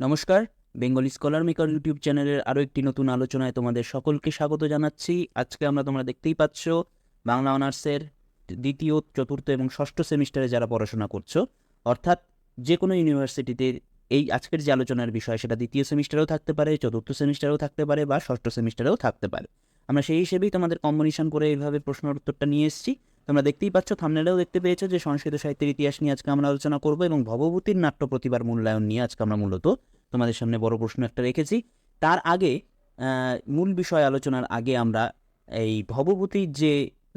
নমস্কার, Bengali scholar maker YouTube চ্যানেলের আরও একটি নতুন আলোচনায় তোমাদের সকলকে স্বাগত জানাচ্ছি। আজকে আমরা তোমরা দেখতেই পাচ্ছ, বাংলা অনার্সের দ্বিতীয়, চতুর্থ এবং ষষ্ঠ সেমিস্টারে যারা পড়াশোনা করছ, অর্থাৎ যে কোনো ইউনিভার্সিটিতে এই আজকের যে আলোচনার বিষয় সেটা দ্বিতীয় সেমিস্টারেও থাকতে পারে, চতুর্থ সেমিস্টারেও থাকতে পারে বা ষষ্ঠ সেমিস্টারেও থাকতে পারে। আমরা সেই হিসেবেই তোমাদের কম্বিনেশন করে এইভাবে প্রশ্নের উত্তরটা নিয়ে এসেছি। তোমরা দেখতেই পাচ্ছ থামনেলেও দেখতে পেয়েছ যে সংস্কৃত সাহিত্যের ইতিহাস নিয়ে আজকে আমরা আলোচনা করব এবং ভবভূতির নাট্য প্রতিভার মূল্যায়ন নিয়ে আজকে আমরা মূলত তোমাদের সামনে বড় প্রশ্ন একটা রেখেছি। তার আগে মূল বিষয় আলোচনার আগে আমরা এই ভবভূতির যে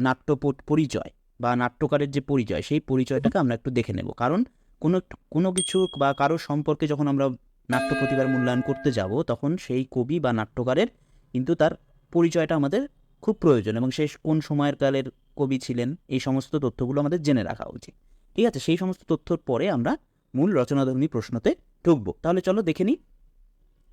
নাট্য পরিচয় বা নাট্যকারের যে পরিচয়, সেই পরিচয়টাকে আমরা একটু দেখে নেব। কারণ কোনো কোনো কিছু বা কারও সম্পর্কে যখন আমরা নাট্য প্রতিভার মূল্যায়ন করতে যাব, তখন সেই কবি বা নাট্যকারের কিন্তু তার পরিচয়টা আমাদের খুব প্রয়োজন এবং সে কোন সময়ের কালের কবি ছিলেন, এই সমস্ত তথ্যগুলো আমাদের জেনে রাখা উচিত। ঠিক আছে, সেই সমস্ত তথ্যর পরে আমরা মূল রচনাধর্মী প্রশ্নতে ঢুকবো। তাহলে চলো দেখে নিই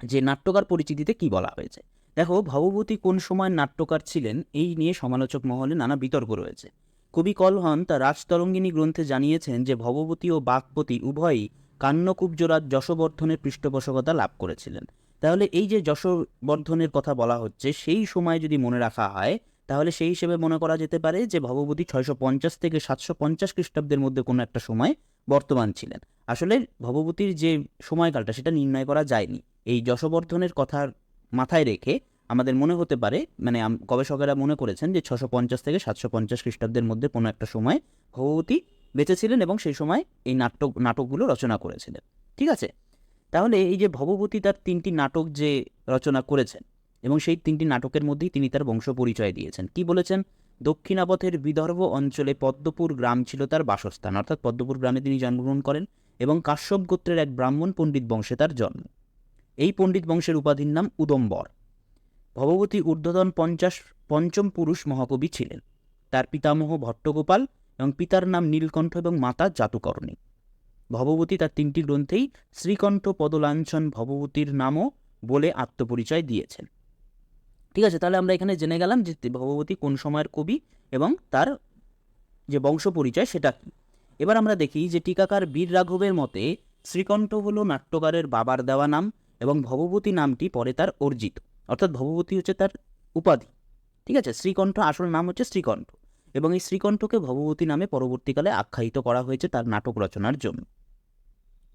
যে নাট্যকার পরিচিতিতে কি বলা হয়েছে। দেখো, ভবভূতি কোন সময় নাট্যকার ছিলেন, এই নিয়ে সমালোচক মহলে নানা বিতর্ক রয়েছে। কবি কলহন তার রাজতরঙ্গিনী গ্রন্থে জানিয়েছেন যে ভবভূতি ও বাগপতি উভয়ই কান্যকুব্জরাজ যশবর্ধনের পৃষ্ঠপোষকতা লাভ করেছিলেন। তাহলে এই যে যশবর্ধনের কথা বলা হচ্ছে, সেই সময় যদি মনে রাখা হয়, তাহলে সেই হিসেবে মনে করা যেতে পারে যে ভবভূতি ছয়শো পঞ্চাশ থেকে সাতশো পঞ্চাশ খ্রিস্টাব্দের মধ্যে কোনো একটা সময় বর্তমান ছিলেন। আসলে ভবভূতির যে সময়কালটা, সেটা নির্ণয় করা যায়নি। এই যশবর্ধনের কথার মাথায় রেখে আমাদের মনে হতে পারে মানে গবেষকেরা মনে করেছেন যে ছশো পঞ্চাশ থেকে সাতশো পঞ্চাশ খ্রিস্টাব্দের মধ্যে কোনো একটা সময় ভবভূতি বেঁচেছিলেন এবং সেই সময় এই নাটক নাটকগুলো রচনা করেছিলেন। ঠিক আছে? তাহলে এই যে ভবভূতি তার তিনটি নাটক যে রচনা করেছেন এবং সেই তিনটি নাটকের মধ্যেই তিনি তার বংশ পরিচয় দিয়েছেন। কি বলেছেন? দক্ষিণাপথের বিদর্ভ অঞ্চলে পদ্মপুর গ্রাম ছিল তার বাসস্থান, অর্থাৎ পদ্মপুর গ্রামে তিনি জন্মগ্রহণ করেন এবং কাশ্যপ গোত্রের এক ব্রাহ্মণ পণ্ডিত বংশে তার জন্ম। এই পণ্ডিত বংশের উপাধির নাম উদম্বর। ভগবতী ঊর্ধ্বতন পঞ্চাশ, পঞ্চম পুরুষ মহাকবি ছিলেন। তার পিতামহ ভট্টগোপাল এবং পিতার নাম নীলকণ্ঠ এবং মাতা জাতুকর্ণী ভবভূতি তার তিনটি গ্রন্থেই শ্রীকণ্ঠ পদলাঞ্ছন ভবভূতির নামও বলে আত্মপরিচয় দিয়েছেন। ঠিক আছে, তাহলে আমরা এখানে জেনে গেলাম যে ভগবতী কোন সময়ের কবি এবং তার যে বংশ পরিচয় সেটা কী। এবার আমরা দেখি যে টিকাকার বীর রাঘবের মতে শ্রীকণ্ঠ হলো নাট্যকারের বাবার দেওয়া নাম এবং ভবভূতি নামটি পরে তার অর্জিত। অর্থাৎ ভবভূতি হচ্ছে তার উপাধি। ঠিক আছে, শ্রীকণ্ঠ আসল নাম হচ্ছে শ্রীকণ্ঠ এবং এই শ্রীকণ্ঠকে ভবভূতি নামে পরবর্তীকালে আখ্যায়িত করা হয়েছে তার নাটক রচনার জন্য।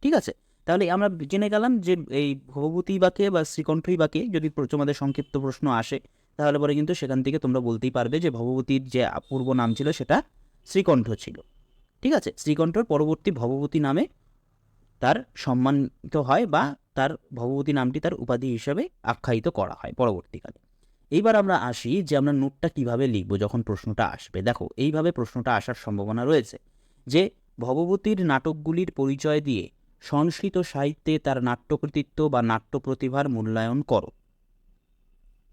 ঠিক আছে? তাহলে আমরা জেনে গেলাম যে এই ভবভূতি বাকে বা শ্রীকণ্ঠই বাকে যদি তোমাদের সংক্ষিপ্ত প্রশ্ন আসে, তাহলে পরে কিন্তু সেখান থেকে তোমরা বলতেই পারবে যে ভবভূতির যে পূর্ব নাম ছিল সেটা শ্রীকণ্ঠ ছিল। ঠিক আছে? শ্রীকণ্ঠর পরবর্তী ভবভূতি নামে তার সম্মানিত হয় বা তার ভগবতী নামটি তার উপাধি হিসেবে আখ্যায়িত করা হয় পরবর্তীকালে। এইবার আমরা আসি যে আমরা নোটটা কীভাবে লিখব যখন প্রশ্নটা আসবে। দেখো, এইভাবে প্রশ্নটা আসার সম্ভাবনা রয়েছে যে ভগবতীর নাটকগুলির পরিচয় দিয়ে সংস্কৃত সাহিত্যে তার নাট্যকৃতিত্ব বা নাট্য প্রতিভার মূল্যায়ন করো।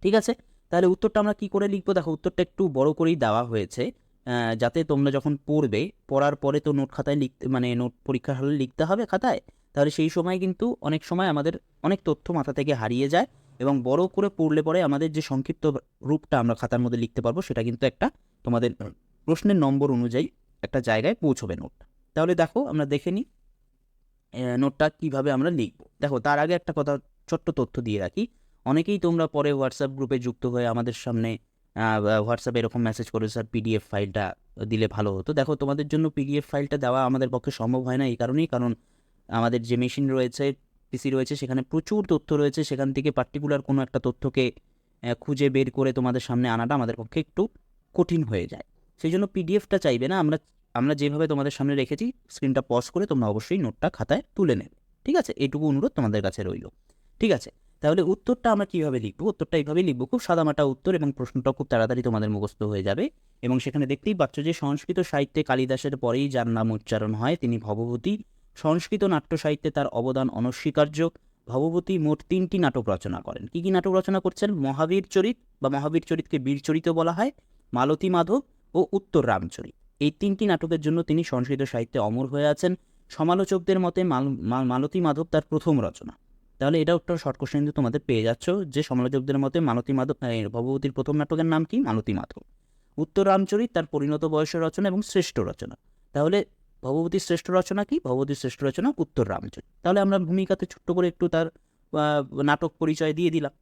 ঠিক আছে? তাহলে উত্তরটা আমরা কি করে লিখব? দেখো, উত্তরটা একটু বড় করেই দেওয়া হয়েছে যাতে তোমরা যখন পড়বে, পড়ার পরে তো নোট খাতায় লিখতে মানে নোট পরীক্ষার হলে লিখতে হবে খাতায়, তাহলে সেই সময় কিন্তু অনেক সময় আমাদের অনেক তথ্য মাথা থেকে হারিয়ে যায় এবং বড় করে পড়লে পরে আমাদের যে সংক্ষিপ্ত রূপটা আমরা খাতার মধ্যে লিখতে পারব, সেটা কিন্তু একটা তোমাদের প্রশ্নের নম্বর অনুযায়ী একটা জায়গায় পৌঁছবে নোট। তাহলে দেখো, আমরা দেখে নিই। নোটটা কীভাবে আমরা লিখব? দেখো, তার আগে একটা কথা, ছোট্ট তথ্য দিয়ে রাখি। অনেকেই তোমরা পরে হোয়াটসঅ্যাপ গ্রুপে যুক্ত হয়ে আমাদের সামনে হোয়াটসঅ্যাপে এরকম মেসেজ করে স্যার পিডিএফ ফাইলটা দিলে ভালো হতো। দেখো, তোমাদের জন্য পিডিএফ ফাইলটা দেওয়া আমাদের পক্ষে সম্ভব হয় না এই কারণেই, কারণ আমাদের যে মেশিন রয়েছে পিসি রয়েছে, সেখানে প্রচুর তথ্য রয়েছে। সেখান থেকে পার্টিকুলার কোনো একটা তথ্যকে খুঁজে বের করে তোমাদের সামনে আনাটা আমাদের পক্ষে একটু কঠিন হয়ে যায়। সেই জন্য পিডিএফটা চাইবে না, আমরা আমরা যেভাবে তোমাদের সামনে রেখেছি স্ক্রিনটা পজ করে তোমরা অবশ্যই নোটটা খাতায় তুলে নেবে। ঠিক আছে? এইটুকু অনুরোধ তোমাদের কাছে রইল। ঠিক আছে? তাহলে উত্তরটা আমরা কীভাবে লিখব? উত্তরটা এইভাবেই লিখব। খুব সাদামাটা উত্তর এবং প্রশ্নটাও খুব তাড়াতাড়ি তোমাদের মুখস্থ হয়ে যাবে। এবং সেখানে দেখতেই পাচ্ছ যে সংস্কৃত সাহিত্যে কালিদাসের পরেই যার নাম উচ্চারণ হয়, তিনি ভবভূতি। সংস্কৃত নাট্য সাহিত্যে তার অবদান অনস্বীকার্য। ভবভূতি মোট তিনটি নাটক রচনা করেন। কি কি নাটক রচনা করছেন? মহাবীর চরিত বা মহাবীর চরিতকে বীর চরিত বলা হয়, মালতী মাধব ও উত্তর রামচরিত। এই তিনটি নাটকের জন্য তিনি সংস্কৃত সাহিত্যে অমর হয়ে আছেন। সমালোচকদের মতে মাল- মালতী মাধব তার প্রথম রচনা। তাহলে এটাও একটা শর্ট কোশ্চেন কিন্তু তোমাদের পেয়ে যাচ্ছ, যে সমালোচকদের মতে মালতী মাধব ভগবতীর প্রথম নাটকের নাম কি? মালতী মাধব। উত্তর রামচরিত তার পরিণত বয়সের রচনা এবং শ্রেষ্ঠ রচনা। তাহলে ভগবতীর শ্রেষ্ঠ রচনা কি? ভগবতীর শ্রেষ্ঠ রচনা উত্তর রামচরিত। তাহলে আমরা ভূমিকাতে ছোট্ট করে একটু তার নাটক পরিচয় দিয়ে দিলাম।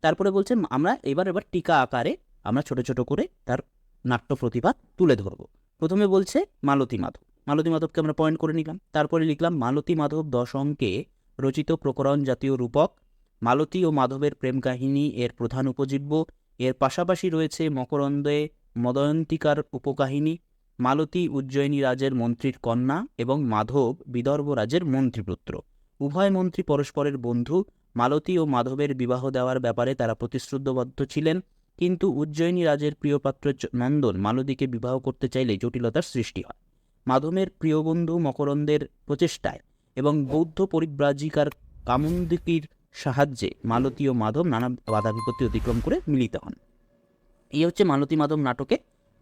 তারপরে বলছে আমরা এবার এবার টিকা আকারে আমরা ছোট ছোট করে তার নাট্য প্রতিভা তুলে ধরব। প্রথমে বলছে মালতী মাধব। মালতী মাধবকে আমরা পয়েন্ট করে নিলাম। তারপরে লিখলাম, মালতী মাধব দশ অঙ্কে রচিত প্রকরণ জাতীয় রূপক, মালতী ও মাধবের প্রেম কাহিনী, এর প্রধান উপজীব্য, এর পাশাপাশি রয়েছে মকরন্দে মদয়ন্তিকার উপকাহিনী, মালতী উজ্জয়িনী রাজের মন্ত্রীর কন্যা এবং মাধব বিদর্ভ রাজের মন্ত্রীপুত্র। উভয় মন্ত্রী পরস্পরের বন্ধু। মালতী ও মাধবের বিবাহ দেওয়ার ব্যাপারে তারা প্রতিশ্রুতবদ্ধ ছিলেন। কিন্তু উজ্জয়িনী রাজের প্রিয়পাত্র নন্দন মালতীকে বিবাহ করতে চাইলে জটিলতার সৃষ্টি হয়। মাধবের প্রিয় বন্ধু মকরন্দের প্রচেষ্টায় এবং বৌদ্ধ পরিব্রাজিকার কামন্দিকির সাহায্যে মালতী ও মাধব নানা বাধা বিপত্তি অতিক্রম করে মিলিত হন। এই হচ্ছে মালতী মাধব নাটকে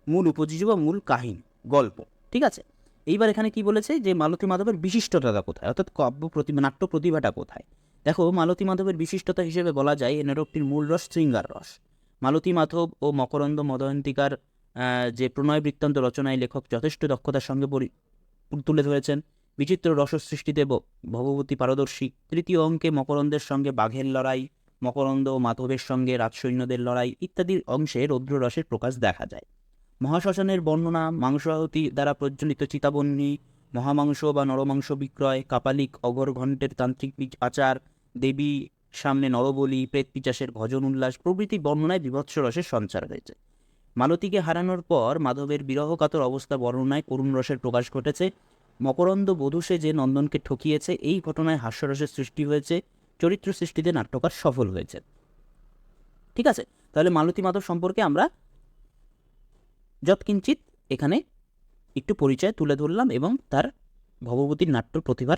মূল উপজীব্য বা মূল কাহিনী, গল্প, ঠিক আছে? এইবার এখানে কি বলেছে যে মালতী মাধবের বিশিষ্টতা কোথায়? অর্থাৎ কাব্য প্রতিভা, নাট্য প্রতিভাটা কোথায়? দেখো, মালতী মাধবের বিশিষ্টতা হিসেবে বলা যায় এই নাটকটির মূল রস, শৃঙ্গার রস। মালতী মাধব ও মকরন্দ মদয়ন্তিকার যে প্রণয় বৃত্তান্ত রচনায় লেখক যথেষ্ট দক্ষতার সঙ্গে তুলে ধরেছেন, বিচিত্র রস সৃষ্টিতে ব- ভগবতী পারদর্শী। তৃতীয় অঙ্কে মকরন্দের সঙ্গে বাঘের লড়াই, মকরন্দ ও মাধবের সঙ্গে রাজসৈন্যদের লড়াই ইত্যাদি অংশে রৌদ্র রসের প্রকাশ দেখা যায়। মহাশ্মশানের বর্ণনা মাংসাহতি দ্বারা প্রজ্বলিত চিতাবন্যী মহামাংস বা নরমাংস বিক্রয়, কাপালিক অঘর ঘণ্টের তান্ত্রিক পিচ- আচার, দেবী সামনে নরবলি, প্রেত পিচাসের ভজন উল্লাস প্রভৃতি বর্ণনায় বিভৎস রসের সঞ্চার হয়েছে। মালতীকে হারানোর পর মাধবের বিরহকাতর অবস্থা বর্ণনায় করুণ রসের প্রকাশ ঘটেছে। মকরন্দ বধূসে যে নন্দনকে ঠকিয়েছে। এই ঘটনায় হাস্যরসের সৃষ্টি হয়েছে। চরিত্র সৃষ্টিতে নাট্যকার সফল হয়েছে। ঠিক আছে? তাহলে মালতী মাধব সম্পর্কে আমরা যৎকিঞ্চিত এখানে একটু পরিচয় তুলে ধরলাম এবং তার ভগবতীর নাট্য প্রতিভার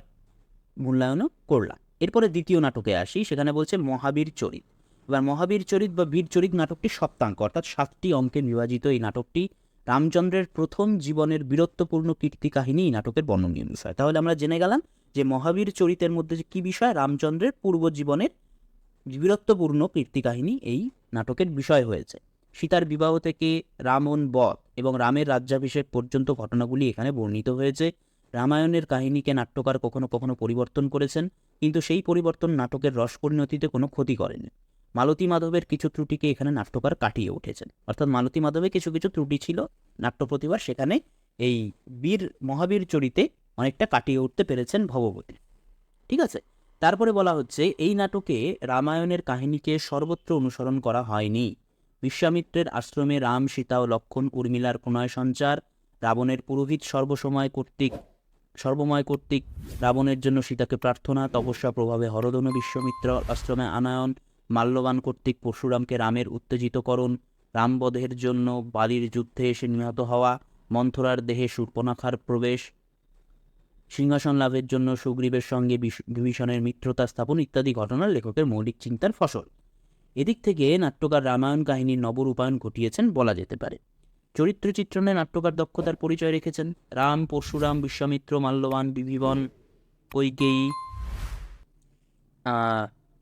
মূল্যায়নও করলাম। এরপরে দ্বিতীয় নাটকে আসি, সেখানে বলছে মহাবীর চরিত। এবার মহাবীর চরিত বা বীর চরিত নাটকটি সপ্তাঙ্ক, অর্থাৎ সাতটি অঙ্কে বিভাজিত এই নাটকটি রামচন্দ্রের প্রথম জীবনের বীরত্বপূর্ণ কীর্তি কাহিনী এই নাটকের বর্ণনীয় বিষয়। তাহলে আমরা জেনে গেলাম যে মহাবীর চরিতের মধ্যে যে কী বিষয়, রামচন্দ্রের পূর্ব জীবনের বীরত্বপূর্ণ কীর্তি কাহিনী এই নাটকের বিষয় হয়েছে। সীতার বিবাহ থেকে রামন বধ এবং রামের রাজ্যাভিষেক পর্যন্ত ঘটনাগুলি এখানে বর্ণিত হয়েছে। রামায়ণের কাহিনীকে নাট্যকার কখনো কখনো পরিবর্তন করেছেন। কিন্তু সেই পরিবর্তন নাটকের রস পরিণতিতে কোনো ক্ষতি করেনি। মালতী মাধবের কিছু ত্রুটিকে এখানে নাট্যকার কাটিয়ে উঠেছেন। অর্থাৎ মালতী মাধবে কিছু কিছু ত্রুটি ছিল, নাট্য প্রতিভার সেখানে এই বীর, মহাবীর চরিতে অনেকটা কাটিয়ে উঠতে পেরেছেন ভগবতী। ঠিক আছে? তারপরে বলা হচ্ছে, এই নাটকে রামায়ণের কাহিনীকে সর্বত্র অনুসরণ করা হয়নি। বিশ্বামিত্রের আশ্রমে রাম, সীতা ও লক্ষণ, উর্মিলার প্রণয় সঞ্চার, রাবণের পুরোহিত সর্বসময় কর্তৃক সর্বময় কর্তৃক রাবণের জন্য সীতাকে প্রার্থনা, তপস্যা, প্রভাবে হরদনু বিশ্বমিত্র, আশ্রমে আনায়ন, মাল্যবান কর্তৃক পরশুরামকে রামের উত্তেজিতকরণ রামবধের জন্য বালির যুদ্ধে এসে নিহত হওয়া, মন্থরার দেহে শূর্পণাখার প্রবেশ, সিংহাসন লাভের জন্য সুগ্রীবের সঙ্গে বিভীষণের মিত্রতা স্থাপন ইত্যাদি ঘটনার লেখকের মৌলিক চিন্তার ফসল। এদিক থেকে নাট্যকার রামায়ণ কাহিনীর নবরূপায়ণ ঘটিয়েছেন বলা যেতে পারে। চরিত্র চিত্রণে নাট্যকার দক্ষতার পরিচয় রেখেছেন রাম, পরশুরাম, বিশ্বামিত্র, মাল্যবান, বিভীবন কৈকেয়ী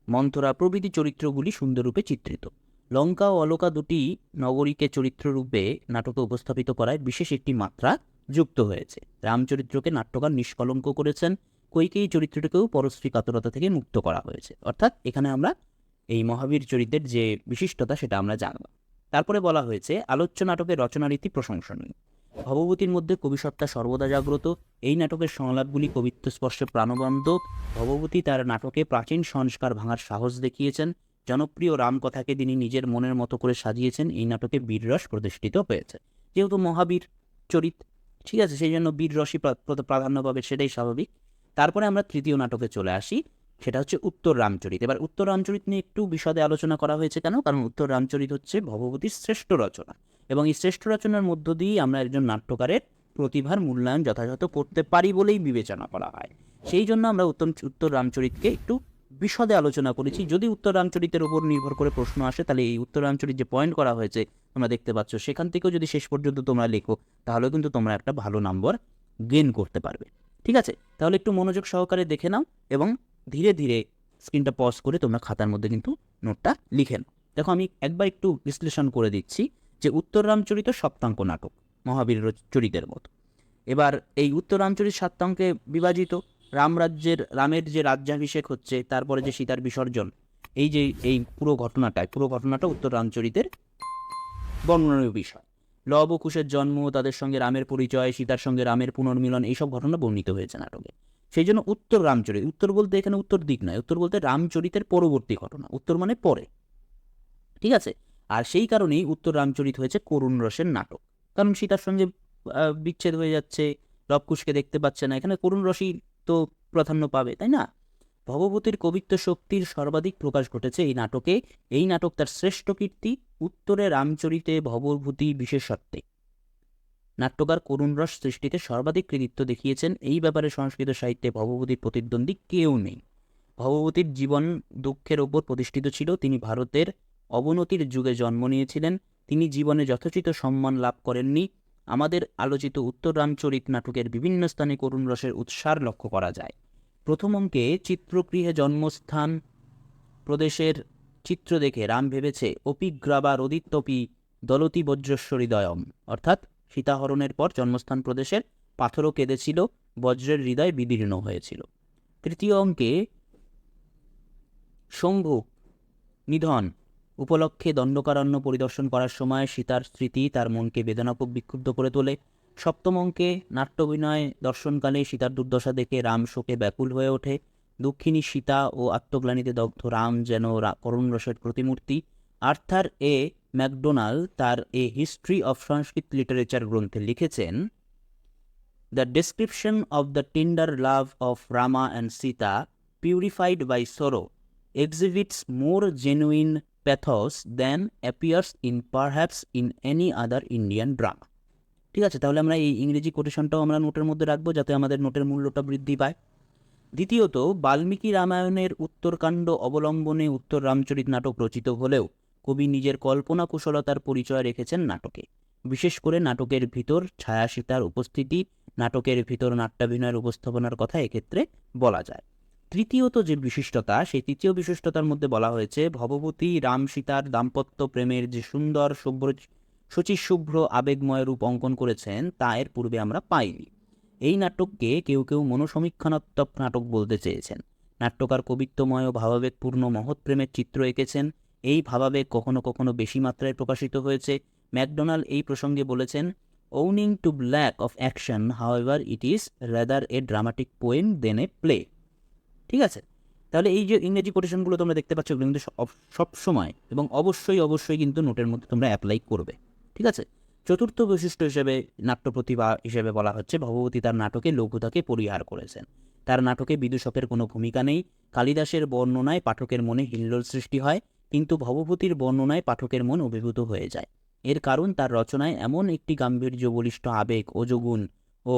মন্থরা প্রভৃতি চরিত্রগুলি সুন্দররূপে চিত্রিত। লঙ্কা ও অলকা দুটি নগরীকে চরিত্ররূপে নাটকে উপস্থাপিত করায় বিশেষ একটি মাত্রা যুক্ত হয়েছে। রামচরিত্রকে নাট্যকার নিষ্কলঙ্ক করেছেন, কৈকেয়ী চরিত্রটিকেও পরশ্রী কাতরতা থেকে মুক্ত করা হয়েছে। অর্থাৎ এখানে আমরা এই মহাবীর চরিত্রের যে বিশিষ্টতা, সেটা আমরা জানব। তারপরে বলা হয়েছে, আলোচ্য নাটকের রচনারীতি প্রশংসনীয়। ভবভূতির মধ্যে কবিসত্তা সর্বদা জাগ্রত, এই নাটকের সংলাপগুলি কবিত্ব স্পর্শে প্রাণবন্ত। ভবভূতি তার নাটকে প্রাচীন সংস্কার ভাঙার সাহস দেখিয়েছেন। জনপ্রিয় রামকথাকে তিনি নিজের মনের মতো করে সাজিয়েছেন, এই নাটকে বীররস প্রতিষ্ঠিত হয়েছে। যেহেতু মহাবীর চরিত, ঠিক আছে? সেই জন্য বীররসই প্রা- প্রা- প্রাধান্য পাবে, সেটাই স্বাভাবিক। তারপরে আমরা তৃতীয় নাটকে চলে আসি। সেটা হচ্ছে উত্তর রামচরিত। এবার উত্তর রামচরিত নিয়ে একটু বিশদে আলোচনা করা হয়েছে কেন? কারণ উত্তর রামচরিত হচ্ছে ভগবতীর শ্রেষ্ঠ রচনা। এবং এই শ্রেষ্ঠ রচনার মধ্য দিয়েই আমরা একজন নাট্যকারের প্রতিভার মূল্যায়ন যথাযথ করতে পারি বলেই বিবেচনা করা হয়। সেই জন্য আমরা উত্তম উত্তর রামচরিতকে একটু বিশদে আলোচনা করেছি। যদি উত্তর রামচরিতের উপর নির্ভর করে প্রশ্ন আসে, তাহলে এই উত্তর রামচরিত যে পয়েন্ট করা হয়েছে, তোমরা দেখতে পাচ্ছ, সেখান থেকেও যদি শেষ পর্যন্ত তোমরা লেখো তাহলে কিন্তু তোমরা একটা ভালো নম্বর গেন করতে পারবে। ঠিক আছে? তাহলে একটু মনোযোগ সহকারে দেখে নাও এবং ধীরে ধীরে স্ক্রিনটা পজ করে তোমরা খাতার মধ্যে কিন্তু নোটটা লিখে নাও। দেখো, আমি একবার একটু বিশ্লেষণ করে দিচ্ছি যে উত্তর রামচরিত সপ্তাঙ্ক নাটক মহাবীর চরিতের মতো। এবার এই উত্তরাঞ্চলের সাতটাঙ্কে বিভাজিত রামরাজ্যের, রামের যে রাজ্যাভিষেক হচ্ছে, তারপরে যে সীতার বিসর্জন, এই যে, এই পুরো ঘটনাটায়, পুরো ঘটনাটা উত্তরাঞ্চলিতের বর্ণনীয় বিষয়। লব কুশের জন্ম, তাদের সঙ্গে রামের পরিচয়, সীতার সঙ্গে রামের পুনর্মিলন, এইসব ঘটনা বর্ণিত হয়েছে নাটকে। সেই জন্য উত্তর রামচরিত, উত্তর বলতে এখানে উত্তর দিক নয়, উত্তর বলতে রামচরিতের পরবর্তী ঘটনা, উত্তর মানে পরে। ঠিক আছে? আর সেই কারণেই উত্তর রামচরিত হয়েছে করুণ রসের নাটক। কারণ সীতার সঙ্গে বিচ্ছেদ হয়ে যাচ্ছে, লবকুশকে দেখতে পাচ্ছে না, এখানে করুণ রসই তো প্রাধান্য পাবে, তাই না? ভগবতীর কবিত্ব শক্তির সর্বাধিক প্রকাশ ঘটেছে এই নাটকে। এই নাটক তার শ্রেষ্ঠ কীর্তি, উত্তরে রামচরিতে ভবভূতি বিশেষত্বে। নাট্যকার করুণ রস সৃষ্টিতে সর্বাধিক কৃতিত্ব দেখিয়েছেন এই ব্যাপারে সংস্কৃত সাহিত্যে ভবভূতির প্রতিদ্বন্দ্বী কেউ নেই। ভবভূতির জীবন দুঃখের ওপর প্রতিষ্ঠিত ছিল, তিনি ভারতের অবনতির যুগে জন্ম নিয়েছিলেন, তিনি জীবনে যথোচিত সম্মান লাভ করেননি। আমাদের আলোচিত উত্তর রামচরিত নাটকের বিভিন্ন স্থানে করুণ রসের উৎসার লক্ষ্য করা যায়। প্রথম অঙ্কে চিত্রগৃহে জন্মস্থান প্রদেশের চিত্র দেখে রাম ভেবেছে অপিগ্রাবা রদিত্যপি দলতি বজ্রস্বরিদয়ম অর্থাৎ সীতাহরণের পর জন্মস্থান প্রদেশের পাথরও কেঁদেছিল, বজ্রের হৃদয় বিদীর্ণ হয়েছিল। তৃতীয় অঙ্কে শম্ভু, নিধন উপলক্ষে দণ্ডকারণ্য পরিদর্শন করার সময় সীতার স্মৃতি তার মনকে বেদনাপক বিক্ষুব্ধ করে তোলে। সপ্তম অঙ্কে নাট্যাভিনয় দর্শনকালে সীতার দুর্দশা দেখে রাম শোকে ব্যাকুল হয়ে ওঠে। দক্ষিণী সীতা ও আত্মগ্লানিতে দগ্ধ রাম যেন করুণ রসের প্রতিমূর্তি। আর্থার এ ম্যাকডোনাল্ড তার a history of Sanskrit literature গ্রন্থে লিখেছেন, the description of the tender love of Rama and Sita purified by sorrow exhibits more genuine pathos than appears in perhaps in any other Indian drama. ঠিক আছে, তাহলে আমরা এই ইংরেজি কোটেশনটাও আমরা নোটের মধ্যে রাখব যাতে আমাদের নোটের মূল্যটা বৃদ্ধি পায়। দ্বিতীয়ত, বাল্মীকি রামায়ণের উত্তরকাণ্ড অবলম্বনে উত্তর রামচরিত নাটক রচিত হলেও কবি নিজের কল্পনা কুশলতার পরিচয় রেখেছেন নাটকে। বিশেষ করে নাটকের ভিতর ছায়াসীতার উপস্থিতি, নাটকের ভিতর নাট্যাভিনয়ের উপস্থাপনার কথা এক্ষেত্রে বলা যায়। তৃতীয়ত যে বিশিষ্টতা, সেই তৃতীয় বিশিষ্টতার মধ্যে বলা হয়েছে, ভবভূতি রাম সীতার দাম্পত্য প্রেমের যে সুন্দর শুভ্র শুচিশুভ্র আবেগময় রূপ অঙ্কন করেছেন, তা এর পূর্বে আমরা পাইনি। এই নাটককে কেউ কেউ মনোসমীক্ষণাত্মক নাটক বলতে চেয়েছেন। নাট্যকার কবিত্বময় ও ভাবাবেগপূর্ণ মহৎ প্রেমের চিত্র এঁকেছেন এই ভাবাবেগ কখনো কখনো বেশি মাত্রায় প্রকাশিত হয়েছে। ম্যাকডোনাল্ড এই প্রসঙ্গে বলেছেন, owning to lack of action, however, it is rather a dramatic poem than a play. ঠিক আছে? তাহলে এই যে ইংরেজি কোটেশনগুলো তোমরা দেখতে পাচ্ছ কিন্তু সব সময় এবং অবশ্যই অবশ্যই কিন্তু নোটের মধ্যে তোমরা অ্যাপ্লাই করবে। ঠিক আছে? চতুর্থ বৈশিষ্ট্য হিসেবে নাট্য প্রতিভা হিসেবে বলা হচ্ছে, ভগবতী তার নাটকে লঘুতাকে পরিহার করেছেন। তার নাটকে বিদূষকের কোনো ভূমিকা নেই। কালিদাসের বর্ণনায় পাঠকের মনে হিল্লোল সৃষ্টি হয়। কিন্তু ভবভূতির বর্ণনায় পাঠকের মন অভিভূত হয়ে যায়। এর কারণ তার রচনায় এমন একটি গাম্ভীর্য বলিষ্ঠ আবেগ ওজগুণ ও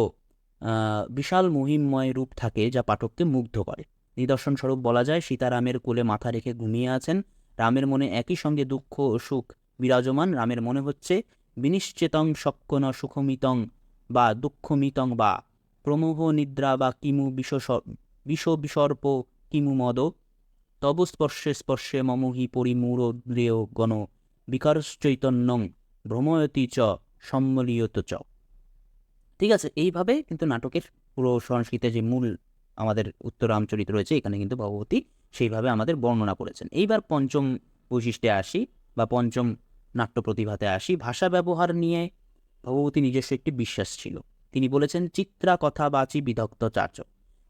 বিশাল মহিমময় রূপ থাকে যা পাঠককে মুগ্ধ করে। নিদর্শনস্বরূপ বলা যায়, সীতারামের কোলে মাথা রেখে ঘুমিয়ে আছেন। রামের মনে একই সঙ্গে দুঃখ ও সুখ বিরাজমান। রামের মনে হচ্ছে, বিনিশ্চেতং শক্কন সুখমিতং বা দুঃখমিতং বা প্রমোহ নিদ্রা বা কিমু বিষ বিষ বিসর্প কিমু মদ তব স্পর্শে স্পর্শে মমহি পরিমূর দ্রেয় গণ বিকারশ্চৈতন্যং ভ্রময়তি চ সম্মলীয়ত চ। ঠিক আছে, এইভাবে কিন্তু নাটকের পুরো সংস্কৃতে যে মূল আমাদের উত্তর রামচরিত রয়েছে, এখানে কিন্তু ভগবতী সেইভাবে আমাদের বর্ণনা করেছেন। এইবার পঞ্চম বৈশিষ্ট্যে আসি বা পঞ্চম নাট্য প্রতিভাতে আসি। ভাষা ব্যবহার নিয়ে ভগবতী নিজস্ব একটি বিশ্বাস ছিল। তিনি বলেছেন, চিত্রা কথা বাচি বিদগ্ধ চার্য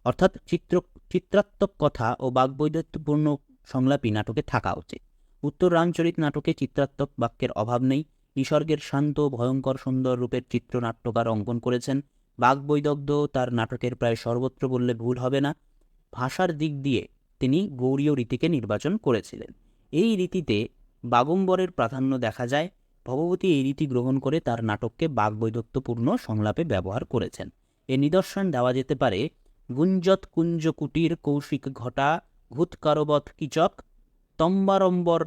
অর্থাৎ চিত্র, চিত্রাত্মক কথা ও বাগবৈধত্যপূর্ণ সংলাপই নাটকে থাকা উচিত। উত্তর রামচরিত নাটকে চিত্রাত্মক বাক্যের অভাব নেই। নিসর্গের শান্ত, ভয়ঙ্কর, সুন্দর রূপের চিত্রনাট্যকার অঙ্কন করেছেন। বাগবৈদগ্ধ তার নাটকের প্রায় সর্বত্র বললে ভুল হবে না। ভাষার দিক দিয়ে তিনি গৌরীয় রীতিকে নির্বাচন করেছিলেন। এই রীতিতে বাগম্বরের প্রাধান্য দেখা যায়। ভগবতী এই রীতি গ্রহণ করে তার নাটককে বাগবৈদত্বপূর্ণ সংলাপে ব্যবহার করেছেন। এ নিদর্শন দেওয়া যেতে পারে গুঞ্জত কুঞ্জ কুটির কৌশিক ঘটা ঘুৎকারবৎ কিচক, তম্বারম্বর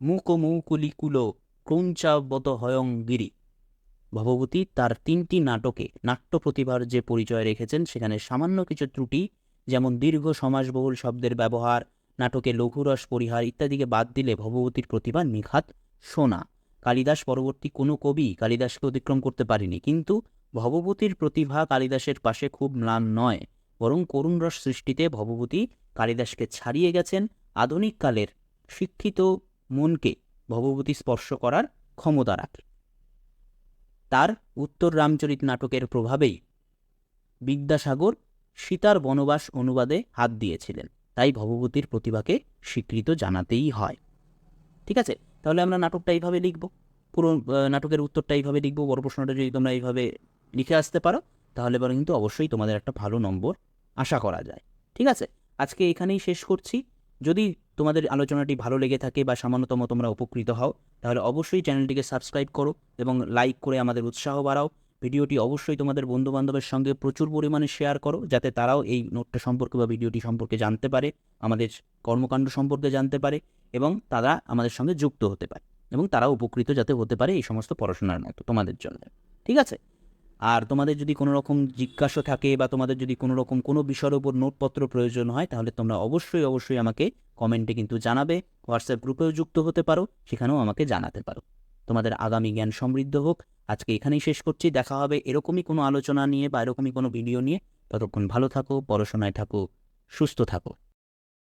মুকমৌকুলিকুলো ক্রৌঞ্চাবত হয়ং গিরি ভগবতী তার তিনটি নাটকে নাট্য প্রতিভার যে পরিচয় রেখেছেন, সেখানে সামান্য কিছু ত্রুটি, যেমন দীর্ঘ সমাজবহুল শব্দের ব্যবহার, নাটকে লঘুরস পরিহার ইত্যাদিকে বাদ দিলে ভগবতীর প্রতিভা নিখাত শোনা কালিদাস পরবর্তী কোনো কবি কালিদাসকে অতিক্রম করতে পারেনি, কিন্তু ভবভূতির প্রতিভা কালিদাসের পাশে খুব ম্লান নয়। বরং করুণ রস সৃষ্টিতে ভবভূতি কালিদাসকে ছাড়িয়ে গেছেন আধুনিক কালের শিক্ষিত মনকে ভবভূতি স্পর্শ করার ক্ষমতা রাখে। তার উত্তর রামচরিত নাটকের প্রভাবেই বিদ্যাসাগর সীতার বনবাস অনুবাদে হাত দিয়েছিলেন। তাই ভবভূতির প্রতিভাকে স্বীকৃত জানাতেই হয়। ঠিক আছে? তাহলে আমরা নাটকটা এইভাবে লিখব। পুরো নাটকের উত্তরটা এইভাবে লিখব, বড় প্রশ্নটা যদি তোমরা এইভাবে লিখে আসতে পারো তাহলে পরে কিন্তু অবশ্যই তোমাদের একটা ভালো নম্বর আশা করা যায়। ঠিক আছে? আজকে এখানেই শেষ করছি। যদি তোমাদের আলোচনাটি ভালো লেগে থাকে বা সামান্যতম তোমরা উপকৃত হও, তাহলে অবশ্যই চ্যানেলটিকে সাবস্ক্রাইব করো এবং লাইক করে আমাদের উৎসাহ বাড়াও। ভিডিওটি অবশ্যই তোমাদের বন্ধুবান্ধবের সঙ্গে প্রচুর পরিমাণে শেয়ার করো, যাতে তারাও এই নোটটা সম্পর্কে বা ভিডিওটি সম্পর্কে জানতে পারে, আমাদের কর্মকাণ্ড সম্পর্কে জানতে পারে এবং তারা আমাদের সঙ্গে যুক্ত হতে পারে এবং তারাও উপকৃত যাতে হতে পারে এই সমস্ত পড়াশোনার মতো তোমাদের জন্য। ঠিক আছে? আর তোমাদের যদি কোনো রকম জিজ্ঞাসা থাকে বা তোমাদের যদি কোনো রকম কোনো বিষয়ের উপর নোটপত্র প্রয়োজন হয়, তাহলে তোমরা অবশ্যই অবশ্যই আমাকে কমেন্টে কিন্তু জানাবে। হোয়াটসঅ্যাপ গ্রুপেও যুক্ত হতে পারো, সেখানেও আমাকে জানাতে পারো। তোমাদের আগামী জ্ঞান সমৃদ্ধ হোক। আজকে এখানেই শেষ করছি। দেখা হবে এরকমই কোনো আলোচনা নিয়ে বা এরকমই কোনো ভিডিও নিয়ে। ততক্ষণ ভালো থাকো, পড়াশোনায় থাকো, সুস্থ থাকো।